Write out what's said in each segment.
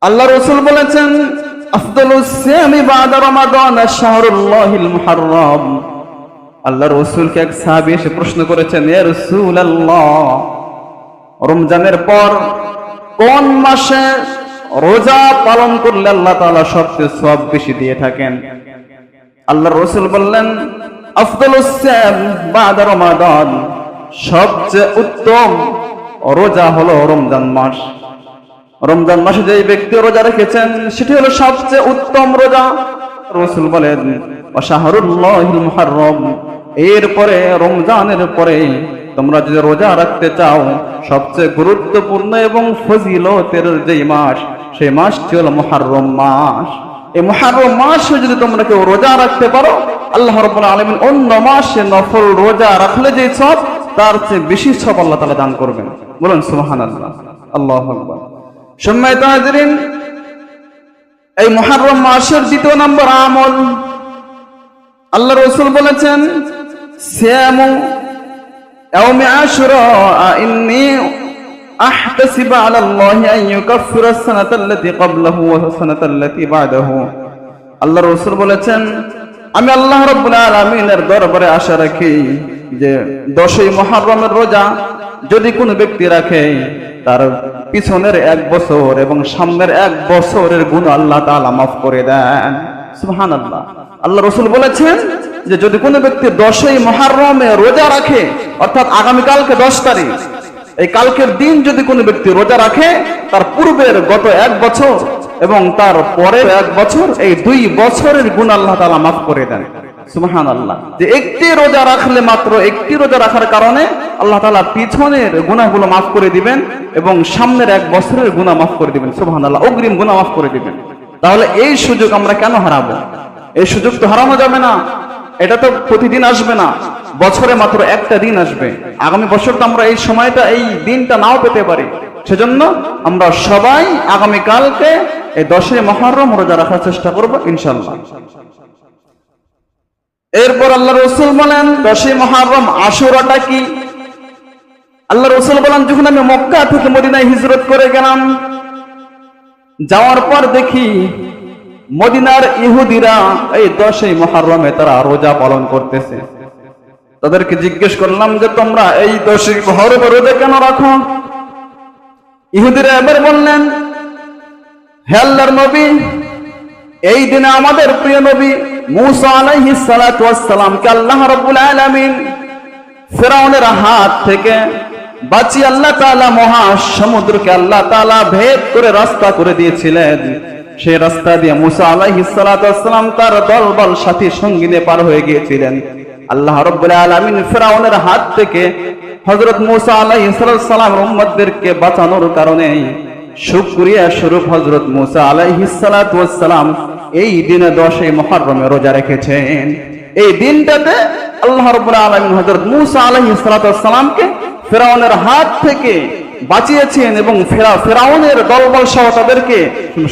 আল্লাহ রসুল বলেছেন আল্লাহ প্রশ্ন করেছেন রমজানের পর কোন মাসে রোজা পালন করলে আল্লাহ তাআলা সবচেয়ে সব বেশি দিয়ে থাকেন? আল্লাহ রসুল বললেন রমাদান, সবচেয়ে উত্তম রোজা হলো রমজান মাস। রমজান মাসে যে ব্যক্তি রোজা রেখেছেন, সেটি হলো সবচেয়ে উত্তম রোজা। রসুল বলেন এরপরে, রমজানের পরে তোমরা যদি রোজা রাখতে চাও, সবচেয়ে গুরুত্বপূর্ণ এবং ফজিলতের যে মাস, সেই মাসটি হলো মুহাররম মাস। এই মুহাররম মাসে যদি তোমরা কেউ রোজা রাখতে পারো, আল্লাহ রাব্বুল আলামিন অন্য মাসে নফল রোজা রাখলে যে সব, তার চেয়ে বেশি সব আল্লাহ তাআলা দান করবেন। বলুন সুবহানাল্লাহ। আল্লাহু আকবার। সম্মানিত হাজিরিন, এই মুহাররম মাসের দ্বিতীয় নম্বর আমল আল্লাহ রসুল বলেছেন, সিয়ামু ইয়াউমি আশুরা ইন্নী আহতাসিবু আলা আল্লাহি আন ইউকাফফিরা আস-সানাতা আল্লাতী ক্বাবলাহু ওয়া আস-সানাতা আল্লাতী আল্লাহ রসুল বলেছেন, আমি আল্লাহ রাব্বুল আলামিনের দরবারে আশা রাখি। যে দশই মুহররমের রোজা যদি কোনো ব্যক্তি রাখে, তার পিছনের এক বছর এবং সামনের এক বছরের গুণ আল্লাহ তাআলা মাফ করে দেন। সুবহানাল্লাহ। আল্লাহ আল্লাহ রসুল বলেছেন যে যদি কোনো ব্যক্তি দশই মহারমে রোজা রাখে, অর্থাৎ আগামীকালকে দশ তারিখ, এই কালকের দিন যদি কোনো ব্যক্তি রোজা রাখে, তার পূর্বের গত এক বছর এবং তার পরের এক বছর, এই দুই বছরের গুণ আল্লাহ তাআলা মাফ করে দেন। একটি রোজা রাখলে মাত্র একটি রোজা রাখার কারণে আল্লাহ তাআলা পিছনের গুনাহগুলো মাফ করে দিবেন এবং সামনের এক বছরের গুনাহ মাফ করে দিবেন। সুবহান আল্লাহ অগ্রিম গুনাহ মাফ করে দিবেন। তাহলে এই সুযোগ আমরা কেন হারাবো? এই সুযোগ তো হারানো যাবে না। এটা তো প্রতিদিন আসবে না। বছরে মাত্র একটা দিন আসবে। আগামী বছর তো আমরা এই সময়টা, এই দিনটা নাও পেতে পারি। সেজন্য আমরা সবাই আগামীকালকে এই দশই মহরম রোজা রাখার চেষ্টা করব ইনশাল্লাহ এরপর আল্লাহ রসুল বলেন, দশই মহারম আশুরাটা কি? আল্লাহ রসুল বলেন, যখন আমি মক্কা থেকে মদিনায় হিজরত করে গেলাম, যাওয়ার পর দেখি মদিনার ইহুদিরা এই দশই মহারমে তারা রোজা পালন করতেছে। তাদেরকে জিজ্ঞেস করলাম যে, তোমরা এই দশই মহরমে রোজা কেন রাখো? ইহুদিরা এবার বললেন, হে আল্লাহর নবী, এই দিনে আমাদের প্রিয় নবী মুসা আলাইহিস সালাতু ওয়াস সালামকে আল্লাহ রাব্বুল আলামিন ফেরাউনের হাত থেকে বাঁচি আল্লাহ মহা সমুদ্রকে আল্লাহ ভেদ করে রাস্তা করে দিয়েছিলেন। সেই রাস্তা দিয়ে মুসা ওয়াস তার দলবল সাথী পার হয়ে গিয়েছিলেন। আল্লাহ ফেরাউনের হাত থেকে হযরত মুসা আলাইহিস সালাম উম্মতদেরকে বাঁচানোর কারণে শুকরিয়া স্বরূপ হযরত মুসা আলাইহিস সালাতু এই দিনে দশই মুহররমে রোজা রেখেছেন। এই দিনটাতে আল্লাহ রাব্বুল আলামিন হযরত মুসা আলাইহিস সালাতু ওয়াস সালামকে ফেরাউনের হাত থেকে বাঁচিয়েছেন এবং ফেরা, ফেরাউনের দলবল সহ তাদেরকে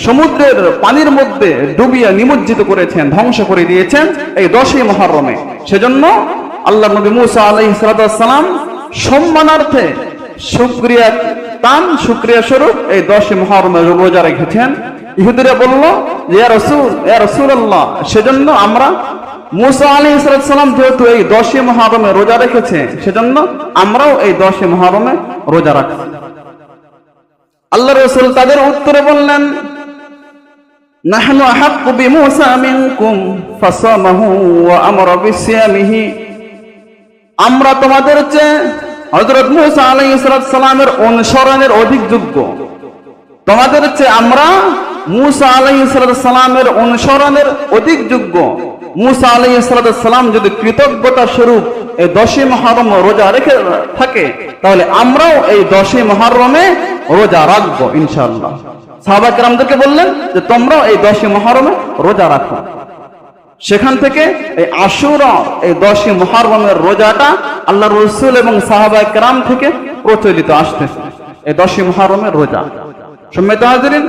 সমুদ্রের পানির মধ্যে ডুবিয়ে নিমজ্জিত করেছেন, ধ্বংস করে দিয়েছেন এই দশই মহরমে সেজন্য আল্লাহ নবী মুসা আলাইহিস সালাতু সালাম সম্মানার্থে শুকরিয়া তান শুক্রিয়া স্বরূপ, এই দশই মহরমে রোজা রেখেছেন। ইহুদিরা বলল সেজন্য আমরা মুসা আলী যেহেতু এই মহরমে রোজা রেখেছে, সেজন্য আমরাও এই মহরমে রোজা আল্লাহ রসুল তাদের উত্তরে বললেন আমরা আমরা তোমাদের চেয়ে হযরত মূসা আলাইহিস সালামের অনুসরণের অধিক যোগ্য। তোমাদের চেয়ে আমরা মূসা আলাইহিস সালামের অনুসরণের অধিক যোগ্য। মূসা আলাইহিস সালাম যদি কৃতজ্ঞতা স্বরূপ এই দশই মহরম রোজা রেখে থাকে, তাহলে আমরাও এই দশই মহরমে রোজা রাখব ইনশাআল্লাহ। সাহাবা কেরামদেরকে বললেন যে, তোমরাও এই দশই মহরমে রোজা রাখো। সেখান থেকে এই আশুরা এই দশই মহারমের রোজাটা আল্লাহ রসুল এবং সাহাবা ক্রাম থেকে প্রচলিত আসতেছে এই দশই মহারমের রোজা। সম্মিত হাজরিন